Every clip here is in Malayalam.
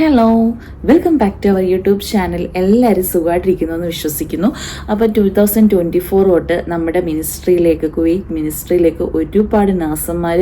Hello welcome back to our YouTube channel എല്ലാവരും സുഖമായിട്ടിരിക്കുന്നു എന്ന് വിശ്വസിക്കുന്നു. അപ്പോൾ ടു തൗസൻഡ് ട്വന്റി ഫോർ തൊട്ട് നമ്മുടെ മിനിസ്ട്രിയിലേക്ക് കുവൈറ്റ് മിനിസ്ട്രിയിലേക്ക് ഒരുപാട് നഴ്സന്മാർ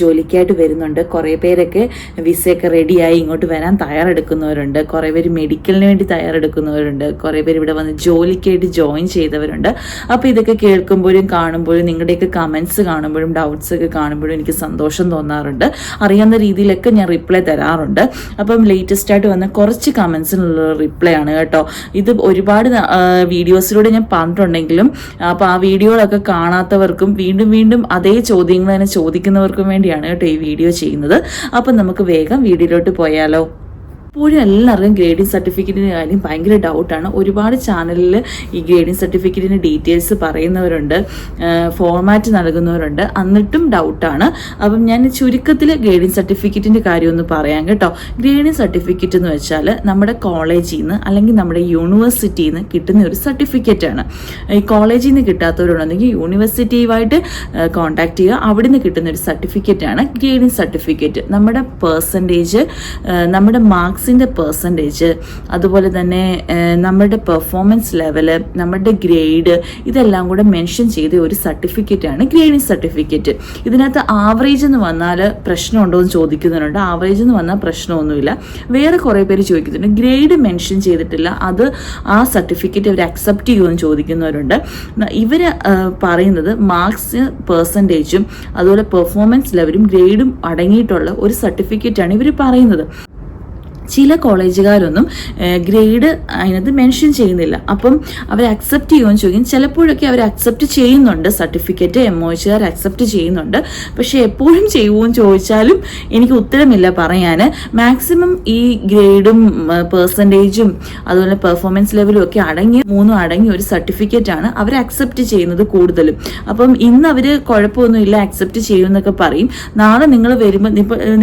ജോലിക്കായിട്ട് വരുന്നുണ്ട്. കുറേ പേരൊക്കെ വിസയൊക്കെ റെഡിയായി ഇങ്ങോട്ട് വരാൻ തയ്യാറെടുക്കുന്നവരുണ്ട്. കുറേ പേര് മെഡിക്കലിന് വേണ്ടി തയ്യാറെടുക്കുന്നവരുണ്ട്. കുറേ പേര് ഇവിടെ വന്ന് ജോലിക്കായിട്ട് ജോയിൻ ചെയ്തവരുണ്ട്. അപ്പോൾ ഇതൊക്കെ കേൾക്കുമ്പോഴും കാണുമ്പോഴും നിങ്ങളുടെയൊക്കെ കമൻസ് കാണുമ്പോഴും ഡൗട്ട്സ് ഒക്കെ കാണുമ്പോഴും എനിക്ക് സന്തോഷം തോന്നാറുണ്ട്. അറിയാവുന്ന രീതിയിലൊക്കെ ഞാൻ റിപ്ലൈ തരാറുണ്ട്. അപ്പം ലേറ്റസ്റ്റ് ആയിട്ട് വന്ന കുറച്ച് കമൻസിനുള്ള റിപ്ലൈ ആണ് കേട്ടോ. ഇത് ഒരുപാട് വീഡിയോസിലൂടെ ഞാൻ പറഞ്ഞിട്ടുണ്ടെങ്കിലും അപ്പോൾ ആ വീഡിയോകളൊക്കെ കാണാത്തവർക്കും വീണ്ടും വീണ്ടും അതേ ചോദ്യങ്ങൾ തന്നെ ചോദിക്കുന്നവർക്കും വേണ്ടിയാണ് കേട്ടോ ഈ വീഡിയോ ചെയ്യുന്നത്. അപ്പം നമുക്ക് വേഗം വീഡിയോയിലോട്ട് പോയാലോ. ഇപ്പോഴും എല്ലാവർക്കും ഗ്രേഡിംഗ് സർട്ടിഫിക്കറ്റിന്റെ കാര്യം ഭയങ്കര ഡൗട്ടാണ് ഒരുപാട് ചാനലിൽ ഈ ഗ്രേഡിംഗ് സർട്ടിഫിക്കറ്റിന്റെ ഡീറ്റെയിൽസ് പറയുന്നവരുണ്ട് ഫോർമാറ്റ് നൽകുന്നവരുണ്ട്. എന്നിട്ടും ഡൗട്ടാണ് അപ്പം ഞാൻ ചുരുക്കത്തിൽ ഗ്രേഡിംഗ് സർട്ടിഫിക്കറ്റിന്റെ കാര്യം ഒന്ന് പറയാം കേട്ടോ. ഗ്രേഡിംഗ് സർട്ടിഫിക്കറ്റ് എന്ന് വെച്ചാൽ നമ്മുടെ കോളേജിൽ നിന്ന് അല്ലെങ്കിൽ നമ്മുടെ യൂണിവേഴ്സിറ്റിയിൽ നിന്ന് കിട്ടുന്ന ഒരു സർട്ടിഫിക്കറ്റാണ് ഈ കോളേജിൽ നിന്ന് കിട്ടാത്തവരുണ്ടെങ്കിൽ യൂണിവേഴ്സിറ്റിയുമായിട്ട് കോൺടാക്ട് ചെയ്യുക. അവിടെ നിന്ന് കിട്ടുന്ന ഒരു സർട്ടിഫിക്കറ്റാണ് ഗ്രേഡിംഗ് സർട്ടിഫിക്കറ്റ് നമ്മുടെ പേഴ്സന്റേജ് നമ്മുടെ മാർക്സിന്റെ പെർസെന്റേജ് അതുപോലെ തന്നെ നമ്മുടെ പെർഫോമൻസ് ലെവൽ നമ്മുടെ ഗ്രേഡ് ഇതെല്ലാം കൂടെ മെൻഷൻ ചെയ്ത ഒരു സർട്ടിഫിക്കറ്റാണ് ഗ്രേഡിങ് സർട്ടിഫിക്കറ്റ് ഇതിനകത്ത് ആവറേജ് എന്ന് വന്നാൽ പ്രശ്നമുണ്ടോ എന്ന് ചോദിക്കുന്നുണ്ട് ആവറേജ് എന്ന് വന്നാൽ പ്രശ്നമൊന്നുമില്ല. വേറെ കുറേ പേര് ചോദിക്കുന്നുണ്ട്. ഗ്രേഡ് മെൻഷൻ ചെയ്തിട്ടില്ല. അത് ആ സർട്ടിഫിക്കറ്റ് അവർ അക്സെപ്റ്റ് ചെയ്യുമെന്ന് ചോദിക്കുന്നവരുണ്ട്. ഇവർ പറയുന്നത് മാർക്സ് പെർസെന്റേജും അതുപോലെ പെർഫോമൻസ് ലെവലും ഗ്രേഡും അടങ്ങിയിട്ടുള്ള ഒരു സർട്ടിഫിക്കറ്റാണ് ഇവർ പറയുന്നത്. ചില കോളേജുകാരൊന്നും ഗ്രേഡ് അതിനകത്ത് മെൻഷൻ ചെയ്യുന്നില്ല. അപ്പം അവർ അക്സെപ്റ്റ് ചെയ്യുമെന്ന് ചോദിക്കും. ചിലപ്പോഴൊക്കെ അവർ അക്സെപ്റ്റ് ചെയ്യുന്നുണ്ട്. സർട്ടിഫിക്കറ്റ് എം ഒ എച്ചുകാർ അക്സെപ്റ്റ് ചെയ്യുന്നുണ്ട്. പക്ഷേ എപ്പോഴും ചെയ്യുമെന്ന് ചോദിച്ചാലും എനിക്ക് ഉത്തരമില്ല പറയാൻ മാക്സിമം ഈ ഗ്രേഡും പേഴ്സന്റേജും അതുപോലെ പെർഫോമൻസ് ലെവലും ഒക്കെ അടങ്ങിയ മൂന്നും അടങ്ങിയ ഒരു സർട്ടിഫിക്കറ്റ് ആണ് അവർ അക്സെപ്റ്റ് ചെയ്യുന്നത് കൂടുതലും. അപ്പം ഇന്ന് അവർ കുഴപ്പമൊന്നുമില്ല അക്സെപ്റ്റ് ചെയ്യുമെന്നൊക്കെ പറയും. നാളെ നിങ്ങൾ വരുമ്പോൾ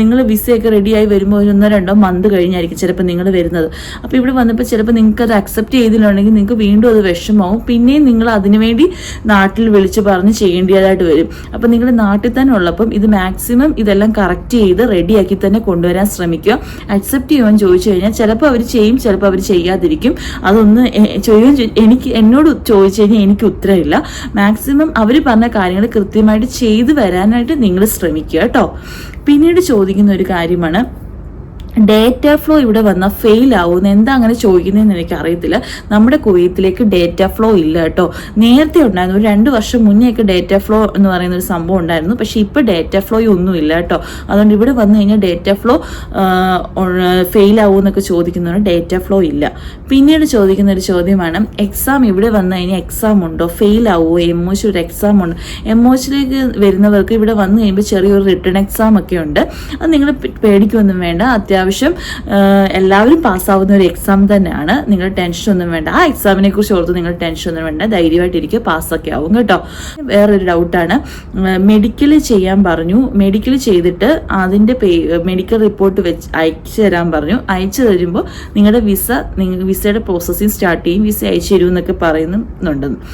നിങ്ങൾ വിസയൊക്കെ റെഡിയായി വരുമ്പോൾ ഒന്നോ രണ്ടോ മന്ത് കഴിഞ്ഞായിരിക്കും ചിലപ്പോൾ നിങ്ങൾ വരുന്നത്. അപ്പോൾ ഇവിടെ വന്നപ്പോൾ ചിലപ്പോൾ നിങ്ങൾക്ക് അത് അക്സെപ്റ്റ് ചെയ്തിട്ടുണ്ടെങ്കിൽ നിങ്ങൾക്ക് വീണ്ടും അത് വിഷമമാവും. പിന്നെയും നിങ്ങൾ അതിനുവേണ്ടി നാട്ടിൽ വിളിച്ച് പറഞ്ഞ് ചെയ്യേണ്ടതായിട്ട് വരും. അപ്പോൾ നിങ്ങൾ നാട്ടിൽ തന്നെ ഉള്ളപ്പം ഇത് മാക്സിമം ഇതെല്ലാം കറക്റ്റ് ചെയ്ത് റെഡിയാക്കി തന്നെ കൊണ്ടുവരാൻ ശ്രമിക്കുക. അക്സെപ്റ്റ് ചെയ്യുമെന്ന് ചോദിച്ചു കഴിഞ്ഞാൽ ചിലപ്പോൾ അവർ ചെയ്യും ചിലപ്പോൾ അവർ ചെയ്യാതിരിക്കും. അതൊന്ന് ചെയ്യുകയും എനിക്ക് എന്നോട് ചോദിച്ചു കഴിഞ്ഞാൽ എനിക്ക് ഉത്തരമില്ല മാക്സിമം അവർ പറഞ്ഞ കാര്യങ്ങൾ കൃത്യമായിട്ട് ചെയ്തു വരാനായിട്ട് നിങ്ങൾ ശ്രമിക്കുക കേട്ടോ. പിന്നീട് ചോദിക്കുന്ന ഒരു കാര്യമാണ് ഡേറ്റ ഫ്ലോ ഇവിടെ വന്നാൽ ഫെയിൽ ആവുമെന്ന് എന്താ അങ്ങനെ ചോദിക്കുന്നതെന്ന് എനിക്ക് അറിയത്തില്ല നമ്മുടെ കുവൈത്തിലേക്ക് ഡേറ്റ ഫ്ലോ ഇല്ല കേട്ടോ. നേരത്തെ ഉണ്ടായിരുന്നു ഒരു രണ്ട് വർഷം മുന്നേ ഒക്കെ ഡേറ്റ ഫ്ലോ എന്ന് പറയുന്ന ഒരു സംഭവം ഉണ്ടായിരുന്നു. പക്ഷേ ഇപ്പോൾ ഡേറ്റ ഫ്ലോ ഒന്നും ഇല്ല കേട്ടോ. അതുകൊണ്ട് ഇവിടെ വന്നു കഴിഞ്ഞാൽ ഡേറ്റ ഫ്ലോ ഫെയിൽ ആവുമെന്നൊക്കെ ചോദിക്കുന്നതുകൊണ്ട് ഡേറ്റ ഫ്ലോ ഇല്ല. പിന്നീട് ചോദിക്കുന്ന ഒരു ചോദ്യമാണ് എക്സാം ഇവിടെ വന്നു കഴിഞ്ഞാൽ എക്സാം ഉണ്ടോ? ഫെയിൽ ആവുമോ എം ഒച്ച് ഒരു എക്സാം ഉണ്ട്. എം ഒച്ചിലേക്ക് വരുന്നവർക്ക് ഇവിടെ വന്നു കഴിയുമ്പോൾ ചെറിയൊരു റിട്ടേൺ എക്സാം ഒക്കെ ഉണ്ട്. അത് നിങ്ങൾ പേടിക്കൊന്നും വേണ്ട. അത്യാവശ്യം ആ, എല്ലാവരും പാസ്സാവുന്ന ഒരു എക്സാം തന്നെയാണ്. നിങ്ങൾ ടെൻഷൻ ഒന്നും വേണ്ട. ആ എക്സാമിനെ കുറിച്ച് ഓർത്ത് നിങ്ങൾ ടെൻഷൻ ഒന്നും വേണ്ട. ധൈര്യമായിട്ടിരിക്കുക പാസ്സൊക്കെ ആവും കേട്ടോ. വേറൊരു ഡൗട്ടാണ് മെഡിക്കൽ ചെയ്യാൻ പറഞ്ഞു. മെഡിക്കൽ ചെയ്തിട്ട് അതിന്റെ പേ മെഡിക്കൽ റിപ്പോർട്ട് വെച്ച് അയച്ചു തരാൻ പറഞ്ഞു. അയച്ചു തരുമ്പോൾ നിങ്ങളുടെ വിസ നിങ്ങൾ വിസയുടെ പ്രോസസ്സിങ് സ്റ്റാർട്ട് ചെയ്യും. വിസ അയച്ചു തരുമെന്നൊക്കെ പറയുന്നുണ്ടെന്ന് പറയുന്നുണ്ട്.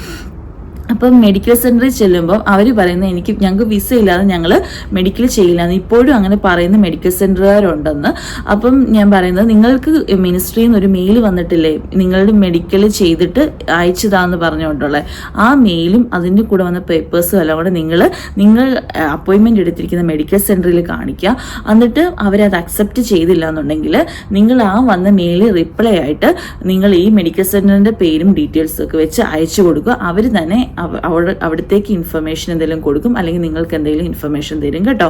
അപ്പം മെഡിക്കൽ സെന്ററിൽ ചെല്ലുമ്പോൾ അവർ പറയുന്നത് എനിക്ക് ഞങ്ങൾക്ക് വിസ ഇല്ലാതെ ഞങ്ങൾ മെഡിക്കൽ ചെയ്യില്ല ഇപ്പോഴും അങ്ങനെ പറയുന്ന മെഡിക്കൽ സെന്ററുകാരുണ്ടെന്ന് അപ്പം ഞാൻ പറയുന്നത് നിങ്ങൾക്ക് മിനിസ്ട്രിയിൽ നിന്ന് ഒരു മെയിൽ വന്നിട്ടില്ലേ? നിങ്ങളുടെ മെഡിക്കൽ ചെയ്തിട്ട് അയച്ചതാന്ന് പറഞ്ഞുകൊണ്ടുള്ളത് ആ മെയിലും അതിന്റെ കൂടെ വന്ന പേപ്പേഴ്സും എല്ലാം കൂടെ നിങ്ങൾ നിങ്ങൾ അപ്പോയിൻമെന്റ് എടുത്തിരിക്കുന്ന മെഡിക്കൽ സെന്ററിൽ കാണിക്കുക. എന്നിട്ട് അവരത് അക്സെപ്റ്റ് ചെയ്തില്ല എന്നുണ്ടെങ്കിൽ നിങ്ങൾ ആ വന്ന മെയിൽ റിപ്ലൈ ആയിട്ട് നിങ്ങൾ ഈ മെഡിക്കൽ സെന്ററിന്റെ പേരും ഡീറ്റെയിൽസും ഒക്കെ വെച്ച് അയച്ചു കൊടുക്കുക. അവർ തന്നെ അവിടെ അവിടത്തേക്ക് ഇൻഫർമേഷൻ എന്തെങ്കിലും കൊടുക്കും അല്ലെങ്കിൽ നിങ്ങൾക്ക് എന്തെങ്കിലും ഇൻഫർമേഷൻ തരും കേട്ടോ.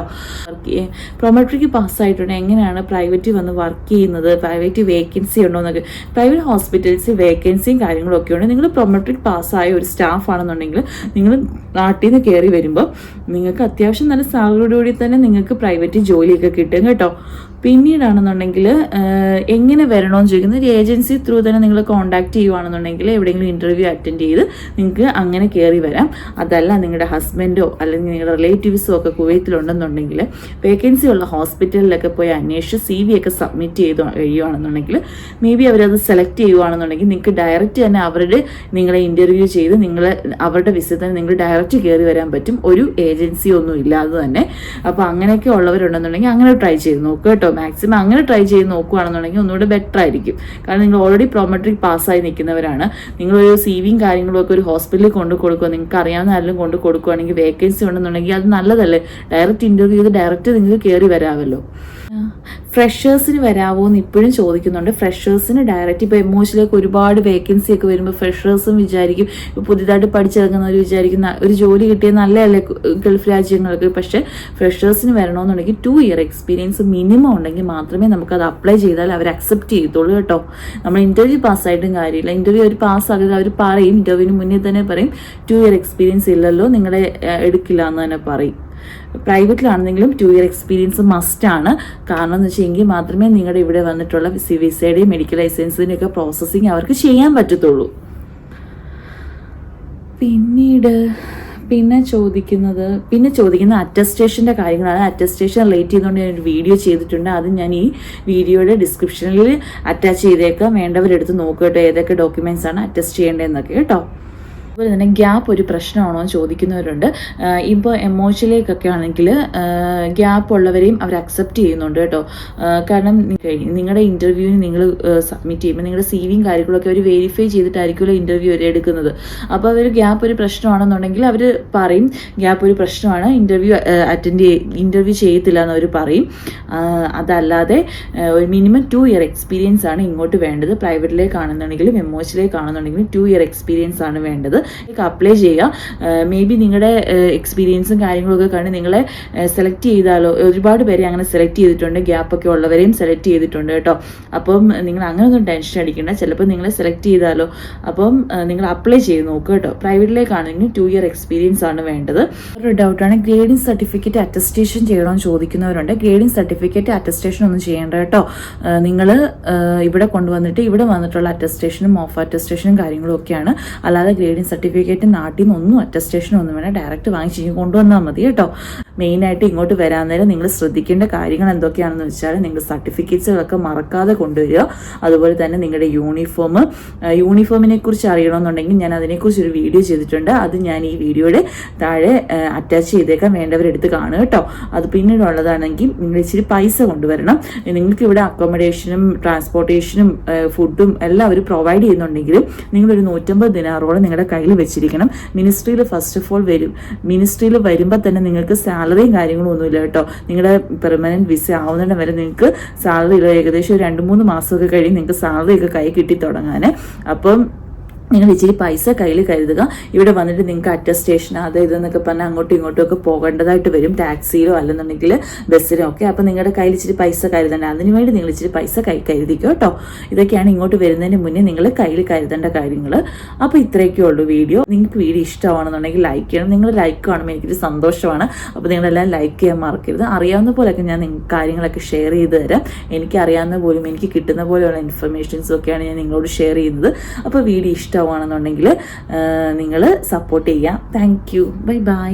പ്രൊമട്രിക്ക് പാസ്സായിട്ടുണ്ടെങ്കിൽ എങ്ങനെയാണ് പ്രൈവറ്റിൽ വന്ന് വർക്ക് ചെയ്യുന്നത്? പ്രൈവറ്റ് വേക്കൻസി ഉണ്ടോ എന്നൊക്കെ. പ്രൈവറ്റ് ഹോസ്പിറ്റൽസിൽ വേക്കൻസിയും കാര്യങ്ങളൊക്കെ ഉണ്ട്. നിങ്ങൾ പ്രൊമട്രിക് പാസ്സായ ഒരു സ്റ്റാഫ് ആണെന്നുണ്ടെങ്കിൽ നിങ്ങൾ നാട്ടിൽ നിന്ന് കയറി വരുമ്പോൾ നിങ്ങൾക്ക് അത്യാവശ്യം നല്ല സാലറിയോടുകൂടി തന്നെ നിങ്ങൾക്ക് പ്രൈവറ്റ് ജോലിയൊക്കെ കിട്ടും കേട്ടോ. പിന്നീടാണെന്നുണ്ടെങ്കിൽ എങ്ങനെ വരണമെന്ന് ചോദിക്കുന്നത് ഒരു ഏജൻസി ത്രൂ തന്നെ നിങ്ങൾ കോൺടാക്ട് ചെയ്യുവാണെന്നുണ്ടെങ്കിൽ എവിടെയെങ്കിലും ഇന്റർവ്യൂ അറ്റൻഡ് ചെയ്ത് നിങ്ങൾക്ക് അങ്ങനെ കയറി വരാം. അതല്ല നിങ്ങളുടെ ഹസ്ബൻഡോ അല്ലെങ്കിൽ നിങ്ങളുടെ റിലേറ്റീവ്സോ ഒക്കെ കുവൈത്തിലുണ്ടെന്നുണ്ടെങ്കിൽ വേക്കൻസി ഉള്ള ഹോസ്പിറ്റലിലൊക്കെ പോയി അന്വേഷിച്ച് സി വി ഒക്കെ സബ്മിറ്റ് ചെയ്ത് കഴിയുവാണെന്നുണ്ടെങ്കിൽ മേ ബി അവരത് സെലക്ട് ചെയ്യുവാണെന്നുണ്ടെങ്കിൽ നിങ്ങൾക്ക് ഡയറക്റ്റ് തന്നെ അവരുടെ നിങ്ങളെ ഇന്റർവ്യൂ ചെയ്ത് നിങ്ങളെ അവരുടെ വിസ തന്നെ നിങ്ങൾ ഡയറക്റ്റ് കയറി വരാൻ പറ്റും. ഒരു ഏജൻസി ഒന്നും ഇല്ലാതെ തന്നെ. അപ്പോൾ അങ്ങനെയൊക്കെ ഉള്ളവരുണ്ടെന്നുണ്ടെങ്കിൽ അങ്ങനെ ട്രൈ ചെയ്ത് നോക്കുക കേട്ടോ. മാക്സിമം അങ്ങനെ ട്രൈ ചെയ്ത് നോക്കുകയാണെന്നുണ്ടെങ്കിൽ ഒന്നുകൂടെ ബെറ്റർ ആയിരിക്കും. കാരണം നിങ്ങൾ ഓൾറെഡി പ്രോമെട്രിക് പാസ്സായി നിൽക്കുന്നവരാണ്. നിങ്ങളൊരു സി വിയും കാര്യങ്ങളും ഒക്കെ ഒരു ഹോസ്പിറ്റലിൽ കൊണ്ടു കൊടുക്കുക നിങ്ങൾക്ക് അറിയാവുന്ന ആരെങ്കിലും കൊണ്ട് കൊടുക്കുകയാണെങ്കിൽ വേക്കൻസി ഉണ്ടെന്നുണ്ടെങ്കിൽ അത് നല്ലതല്ലേ? ഡയറക്റ്റ് ഇന്റർവ്യൂ ചെയ്ത് ഡയറക്റ്റ് നിങ്ങൾക്ക് കയറി വരാമല്ലോ. ഫ്രഷേഴ്സിന് വരാവോ എന്ന് ഇപ്പോഴും ചോദിക്കുന്നുണ്ട്. ഫ്രഷേഴ്സിന് ഡയറക്റ്റ് ഇപ്പോൾ എമോഷനിലേക്ക് ഒരുപാട് വേക്കൻസി ഒക്കെ വരുമ്പോൾ ഫ്രഷേഴ്സും വിചാരിക്കും. പുതിയതായിട്ട് പഠിച്ചിറങ്ങുന്നവർ വിചാരിക്കുന്ന ഒരു ജോലി കിട്ടിയ നല്ലതല്ലേ ഗൾഫ് രാജ്യങ്ങൾക്ക്. പക്ഷേ ഫ്രഷേഴ്സിന് വരണമെന്നുണ്ടെങ്കിൽ ടു ഇയർ എക്സ്പീരിയൻസ് മിനിമം ഉണ്ടെങ്കിൽ മാത്രമേ നമുക്കത് അപ്ലൈ ചെയ്താൽ അവർ അക്സെപ്റ്റ് ചെയ്യത്തുള്ളൂ കേട്ടോ. നമ്മൾ ഇന്റർവ്യൂ പാസ്സായിട്ടും കാര്യമില്ല. ഇന്റർവ്യൂ അവർ പാസ്സാക്കുക അവർ പറയും. ഇന്റർവ്യൂവിന് മുന്നേ തന്നെ പറയും. ടു ഇയർ എക്സ്പീരിയൻസ് ഇല്ലല്ലോ നിങ്ങളെ എടുക്കില്ല എന്ന് തന്നെ പറയും. പ്രൈവറ്റിലാണെന്നെങ്കിലും ടു ഇയർ എക്സ്പീരിയൻസ് മസ്റ്റ് ആണ്. കാരണം എന്ന് വെച്ചെങ്കിൽ മാത്രമേ നിങ്ങളുടെ ഇവിടെ വന്നിട്ടുള്ള സി വിസയുടെയും മെഡിക്കൽ ലൈസൻസിന്റെയും ഒക്കെ പ്രോസസ്സിങ് അവർക്ക് ചെയ്യാൻ പറ്റത്തുള്ളൂ. പിന്നീട് പിന്നെ ചോദിക്കുന്നത് പിന്നെ ചോദിക്കുന്ന അറ്റസ്റ്റേഷന്റെ കാര്യങ്ങളാണ്. അറ്റസ്റ്റേഷൻ റിലേറ്റ് ചെയ്തുകൊണ്ട് ഞാൻ ഒരു വീഡിയോ ചെയ്തിട്ടുണ്ട്. അത് ഞാൻ ഈ വീഡിയോയുടെ ഡിസ്ക്രിപ്ഷനിൽ അറ്റാച്ച് ചെയ്തേക്കാം. വേണ്ടവരെടുത്ത് നോക്കുക ഏതൊക്കെ ഡോക്യുമെന്റ്സ് ആണ് അറ്റസ്റ്റ് ചെയ്യേണ്ടതെന്നൊക്കെ കേട്ടോ. അതുപോലെ തന്നെ ഗ്യാപ്പ് ഒരു പ്രശ്നമാണോ എന്ന് ചോദിക്കുന്നവരുണ്ട്. ഇപ്പോൾ എമോഷനിലേക്കൊക്കെ ആണെങ്കിൽ ഗ്യാപ്പ് ഉള്ളവരെയും അവർ അക്സെപ്റ്റ് ചെയ്യുന്നുണ്ട് കേട്ടോ. കാരണം നിങ്ങളുടെ ഇന്റർവ്യൂവിന് നിങ്ങൾ സബ്മിറ്റ് ചെയ്യുമ്പോൾ നിങ്ങളുടെ സി വിയും കാര്യങ്ങളൊക്കെ അവർ വെരിഫൈ ചെയ്തിട്ടായിരിക്കുമല്ലോ ഇന്റർവ്യൂ അവർ എടുക്കുന്നത്. അപ്പോൾ അവർ ഗ്യാപ്പ് ഒരു പ്രശ്നമാണെന്നുണ്ടെങ്കിൽ അവർ പറയും ഗ്യാപ്പ് ഒരു പ്രശ്നമാണ്. ഇന്റർവ്യൂ അറ്റൻഡ് ഇന്റർവ്യൂ ചെയ്യത്തില്ല എന്നവർ പറയും. അതല്ലാതെ ഒരു മിനിമം ടു ഇയർ എക്സ്പീരിയൻസ് ആണ് ഇങ്ങോട്ട് വേണ്ടത്. പ്രൈവറ്റിലേക്ക് ആണെന്നുണ്ടെങ്കിലും എമോഷനിലേക്ക് ആണെന്നുണ്ടെങ്കിലും ടു ഇയർ എക്സ്പീരിയൻസ് ആണ് വേണ്ടത്. അപ്ലൈ ചെയ്യുക മേ ബി നിങ്ങളുടെ എക്സ്പീരിയൻസും കാര്യങ്ങളൊക്കെ കണ്ട് നിങ്ങളെ സെലക്ട് ചെയ്താലോ ഒരുപാട് പേരെ അങ്ങനെ സെലക്ട് ചെയ്തിട്ടുണ്ട്. ഗ്യാപ്പൊക്കെ ഉള്ളവരെയും സെലക്ട് ചെയ്തിട്ടുണ്ട് കേട്ടോ. അപ്പം നിങ്ങൾ അങ്ങനെ ഒന്നും ടെൻഷൻ അടിക്കേണ്ട. ചിലപ്പോൾ നിങ്ങളെ സെലക്ട് ചെയ്താലോ. അപ്പം നിങ്ങൾ അപ്ലൈ ചെയ്ത് നോക്കുക കേട്ടോ. പ്രൈവറ്റിലേക്കാണെങ്കിൽ ടു ഇയർ എക്സ്പീരിയൻസ് ആണ് വേണ്ടത്. ഒരു ഡൗട്ടാണ് ഗ്രേഡിംഗ് സർട്ടിഫിക്കറ്റ് അറ്റസ്റ്റേഷൻ ചെയ്യണമെന്ന് ചോദിക്കുന്നവരുണ്ട്. ഗ്രേഡിംഗ് സർട്ടിഫിക്കറ്റ് അറ്റസ്റ്റേഷൻ ഒന്നും ചെയ്യേണ്ട കേട്ടോ. നിങ്ങൾ ഇവിടെ കൊണ്ടുവന്നിട്ട് ഇവിടെ വന്നിട്ടുള്ള അറ്റസ്റ്റേഷനും ഓഫ് അറ്റസ്റ്റേഷനും കാര്യങ്ങളും ഒക്കെയാണ്. അല്ലാതെ ഗ്രേഡിംഗ് സർട്ടിഫിക്കറ്റ് നാട്ടിൽ നിന്നൊന്നും അറ്റസ്റ്റേഷനൊന്നും വേണം ഡയറക്റ്റ് വാങ്ങിച്ച് കൊണ്ടുവന്നാൽ മതി കേട്ടോ. മെയിനായിട്ട് ഇങ്ങോട്ട് വരാൻ നേരം നിങ്ങൾ ശ്രദ്ധിക്കേണ്ട കാര്യങ്ങൾ എന്തൊക്കെയാണെന്ന് വെച്ചാൽ നിങ്ങൾ സർട്ടിഫിക്കറ്റ്സുകളൊക്കെ മറക്കാതെ കൊണ്ടുവരിക. അതുപോലെ തന്നെ നിങ്ങളുടെ യൂണിഫോം യൂണിഫോമിനെ കുറിച്ച് അറിയണമെന്നുണ്ടെങ്കിൽ ഞാൻ അതിനെക്കുറിച്ച് ഒരു വീഡിയോ ചെയ്തിട്ടുണ്ട്. അത് ഞാൻ ഈ വീഡിയോയുടെ താഴെ അറ്റാച്ച് ചെയ്തേക്കാൻ വേണ്ടവരെടുത്ത് കാണുക കേട്ടോ. അത് പിന്നീടുള്ളതാണെങ്കിൽ നിങ്ങൾ ഇച്ചിരി പൈസ കൊണ്ടുവരണം. നിങ്ങൾക്ക് ഇവിടെ അക്കോമഡേഷനും ട്രാൻസ്പോർട്ടേഷനും ഫുഡും എല്ലാം അവർ പ്രൊവൈഡ് ചെയ്യുന്നുണ്ടെങ്കിലും നിങ്ങളൊരു നൂറ്റമ്പത് ദിനാറോളം നിങ്ങളുടെ കയ്യിൽ വെച്ചിരിക്കണം. മിനിസ്ട്രിയിൽ ഫസ്റ്റ് ഓഫ് ഓൾ വരും. മിനിസ്ട്രിയിൽ വരുമ്പോൾ തന്നെ നിങ്ങൾക്ക് സാലറിയും കാര്യങ്ങളും ഒന്നുമില്ല കേട്ടോ. നിങ്ങളുടെ പെർമനന്റ് വിസ ആവുന്നിടം വരെ നിങ്ങൾക്ക് സാലറി ഏകദേശം രണ്ട് മൂന്ന് മാസമൊക്കെ കഴിഞ്ഞ് നിങ്ങൾക്ക് സാലറി ഒക്കെ കൈ കിട്ടി തുടങ്ങാൻ അപ്പം നിങ്ങൾ ഇച്ചിരി പൈസ കയ്യിൽ കരുതുക. ഇവിടെ വന്നിട്ട് നിങ്ങൾക്ക് അറ്റസ്റ്റേഷൻ അത് ഇതെന്നൊക്കെ പറഞ്ഞാൽ അങ്ങോട്ടും ഇങ്ങോട്ടും ഒക്കെ പോകേണ്ടതായിട്ട് വരും. ടാക്സിയിലോ അല്ലെന്നുണ്ടെങ്കിൽ ബസ്സിലോ ഒക്കെ. അപ്പോൾ നിങ്ങളുടെ കയ്യിൽ ഇച്ചിരി പൈസ കരുതണ്ട. അതിനുവേണ്ടി നിങ്ങൾ ഇച്ചിരി പൈസ കൈ കരുതിക്കോ കേട്ടോ ഇതൊക്കെയാണ് ഇങ്ങോട്ട് വരുന്നതിന് മുന്നേ നിങ്ങൾ കയ്യിൽ കരുതേണ്ട കാര്യങ്ങൾ അപ്പോൾ ഇത്രയൊക്കെ ഉള്ളൂ വീഡിയോ. നിങ്ങൾക്ക് വീഡിയോ ഇഷ്ടമാണെന്നുണ്ടെങ്കിൽ ലൈക്ക് ചെയ്യണം. നിങ്ങൾ ലൈക്ക് കാണുമ്പോൾ എനിക്കൊരു സന്തോഷമാണ്. അപ്പോൾ നിങ്ങളെല്ലാം ലൈക്ക് ചെയ്യാൻ മറക്കരുത്. അറിയാവുന്ന പോലെയൊക്കെ ഞാൻ നിങ്ങൾക്ക് കാര്യങ്ങളൊക്കെ ഷെയർ ചെയ്ത് തരാം. എനിക്ക് അറിയാവുന്ന പോലും എനിക്ക് കിട്ടുന്ന പോലെയുള്ള ഇൻഫർമേഷൻസും ഒക്കെയാണ് ഞാൻ നിങ്ങളോട് ഷെയർ ചെയ്യുന്നത്. അപ്പോൾ വീഡിയോ ഇഷ്ടമാണെന്നുണ്ടെങ്കിൽ നിങ്ങൾ സപ്പോർട്ട് ചെയ്യാം. Thank you bye bye